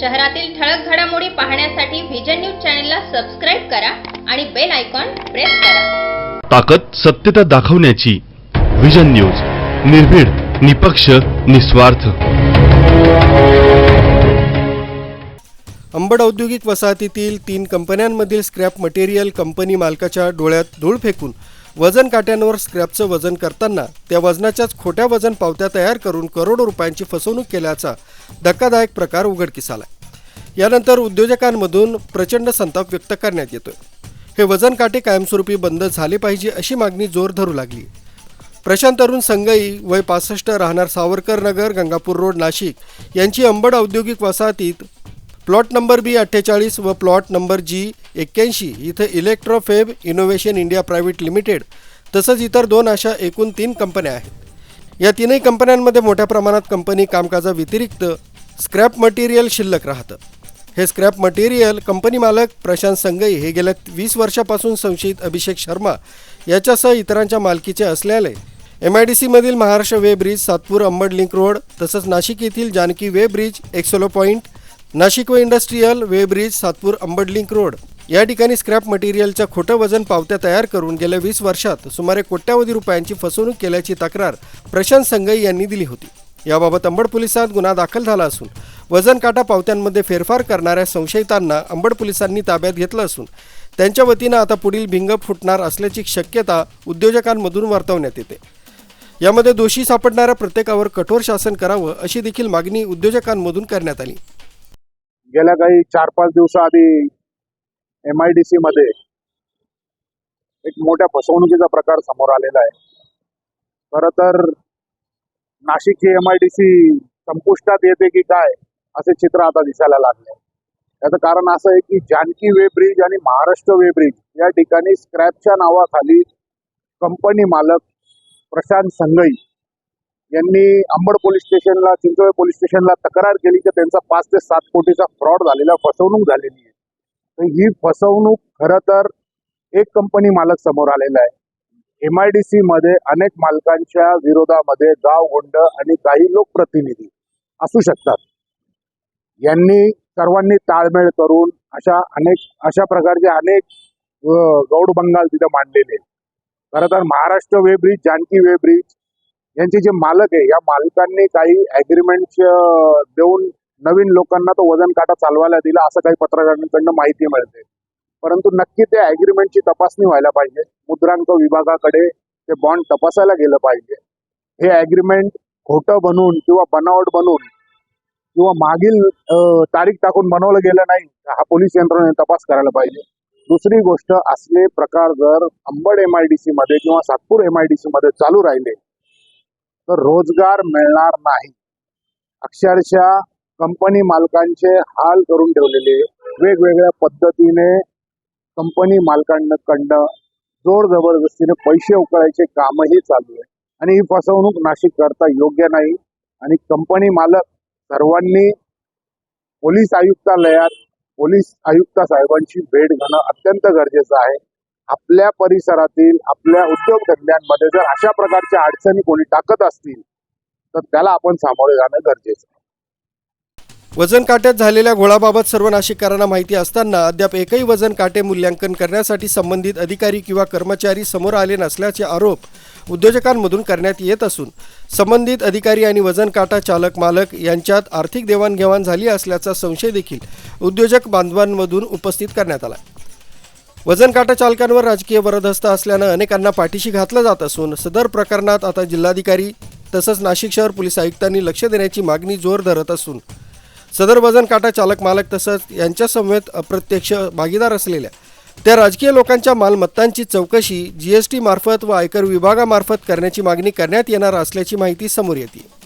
शहरातील ठळक घडामोडी पाहण्यासाठी व्हिजन न्यूज चॅनलला सबस्क्राईब करा आणि बेल आयकॉन प्रेस करा. ताकद सत्यता दाखवण्याची विजन न्यूज निर्भीड निपक्ष निस्वार्थ. अंबड औद्योगिक वसाहतीतील तीन कंपन्यांमधील स्क्रॅप मटेरियल कंपनी मालकाच्या डोळ्यात धूळ फेकून वजन काट्यांवर स्क्रॅपचं वजन करताना त्या वजनाच्याच खोट्या वजन पावत्या तयार करून करोडो रुपयांची फसवणूक केल्याचा धक्कादायक प्रकार उघडकीस आला यानंतर उद्योजकांमधून प्रचंड संताप व्यक्त करण्यात येतोय. हे वजन काटे कायमस्वरूपी बंद झाले पाहिजे अशी मागणी जोर धरू लागली. प्रशांत अरुण संगई वय पासष्ट राहणार सावरकर नगर गंगापूर रोड नाशिक. यांची अंबड औद्योगिक वसाहतीत प्लॉट नंबर बी अठ्ठेचाळीस व प्लॉट नंबर जी एक्क्याऐंशी इथं Electrofab innovation India private limited तसंच इतर दोन अशा एकूण तीन कंपन्या आहेत. या तीनही कंपन्यांमध्ये मोठ्या प्रमाणात कंपनी कामकाजाव्यतिरिक्त स्क्रॅप मटेरियल शिल्लक राहतं. हे स्क्रॅप मटेरियल कंपनी मालक प्रशांत संगई हे गेल्या वीस वर्षापासून संशयित अभिषेक शर्मा याच्यासह इतरांच्या मालकीचे असल्याने M I D सीमधील Maharashtra way bridge Satpur Ambad link road तसंच नाशिक येथील Janaki way bridge एक्सोलो point Nashik व industrial way bridge Satpur Ambad link road या ठिकाणी स्क्रॅप मटेरियलच्या खोटं वजन पावत्या तयार करून गेल्या वीस वर्षात सुमारे कोट्यावधी रुपयांची फसवणूक केल्याची तक्रार प्रशांत संगई यांनी दिली होती. याबाबत अंबड पोलिसात गुन्हा दाखल झाला असून वजन काटा पावत्यांमध्ये फेरफार करणाऱ्या संशयितांना अंबड पोलिसांनी ताब्यात घेतलं असून त्यांच्या वतीनं आता पुढील भिंग फुटणार असल्याची शक्यता उद्योजकांमधून वर्तवण्यात येते. यामध्ये दोषी सापडणाऱ्या प्रत्येकावर कठोर शासन करावं अशी देखील मागणी उद्योजकांमधून करण्यात आली. गेल्या काही चार पाच दिवसाआधी एम आय डी सी मध्ये एक मोठ्या फसवणुकीचा प्रकार समोर आलेला आहे. खर तर नाशिक ही एम आय डी सी संपुष्टात येते की काय असे चित्र आता दिसायला लागले. याचं कारण असं आहे की जानकी वे ब्रिज आणि महाराष्ट्र वे ब्रिज या ठिकाणी स्क्रॅपच्या नावाखाली कंपनी मालक प्रशांत संगई यांनी अंबड पोलीस स्टेशनला चिंचोळे पोलीस स्टेशनला तक्रार केली की त्यांचा पाच ते सात कोटीचा फ्रॉड झालेला फसवणूक झालेली आहे. ही फसवणूक खरं तर एक कंपनी मालक समोर आलेला आहे. एम आय डी सी मध्ये अनेक मालकांच्या विरोधामध्ये गाव गुंड आणि काही लोकप्रतिनिधी असू शकतात. यांनी सर्वांनी ताळमेळ करून अशा अनेक अशा प्रकारचे अनेक गौड बंगाल तिथे मांडलेले खर खरं तर Maharashtra way bridge Janaki way bridge यांचे जे मालक आहे या मालकांनी काही अग्रीमेंट देऊन नवीन लोकांना तो वजन काटा चालवायला दिला असं काही पत्रकारांकडनं माहिती मिळते. परंतु नक्की त्या अग्रीमेंटची तपासणी व्हायला पाहिजे. मुद्रांक विभागाकडे ते बॉन्ड तपासायला गेलं पाहिजे. हे अग्रीमेंट खोटं बनवून किंवा बनावट बनवून किंवा मागील तारीख टाकून बनवलं गेलं नाही हा पोलीस यंत्रणेने तपास करायला पाहिजे. दुसरी गोष्ट असले प्रकार जर Ambad M I D C मध्ये किंवा Satpur M I D C मध्ये चालू राहिले तर रोजगार मिळणार नाही. अक्षरशः कंपनी मालकांचे हाल करून ठेवलेले वेगवेगळ्या पद्धतीने कंपनी मालकांकडनं जोर जबरदस्तीने पैसे उकळायचे कामही चालू आहे. आणि ही फसवणूक नाशिक करता योग्य नाही. आणि कंपनी मालक सर्वांनी पोलीस आयुक्तालयात पोलीस आयुक्त साहेबांची भेट घेणं अत्यंत गरजेचं आहे. आपल्या परिसरातील आपल्या उद्योगधंद्यांमध्ये जर अशा प्रकारच्या अडचणी कोणी टाकत असतील तर त्याला आपण सामोरे जाणं गरजेचं आहे. वजन काट्यात झालेल्या घोळाबाबत सर्व नाशिककारांना माहिती असताना अद्याप एकही वजन काटे मूल्यांकन करण्यासाठी संबंधित अधिकारी किंवा कर्मचारी समोर आले नसल्याचे आरोप उद्योजकांमधून करण्यात येत असून संबंधित अधिकारी आणि वजन काटा चालक मालक यांच्यात आर्थिक देवाणघेवाण झाली असल्याचा संशय देखील उद्योजक बांधवांमधून उपस्थित करण्यात आला. वजन काटा चालकांवर राजकीय वरदहस्त असल्यानं अनेकांना पाठीशी घातलं जात असून सदर प्रकरणात आता जिल्हाधिकारी तसंच नाशिक शहर पोलीस आयुक्तांनी लक्ष देण्याची मागणी जोर धरत असून सदर वजन काटा चालक मालक तसंच यांच्यासमवेत अप्रत्यक्ष भागीदार असलेल्या त्या राजकीय लोकांच्या मालमत्तांची चौकशी जी एस मार्फत व आयकर विभागामार्फत करण्याची मागणी करण्यात येणार असल्याची माहिती समोर येते.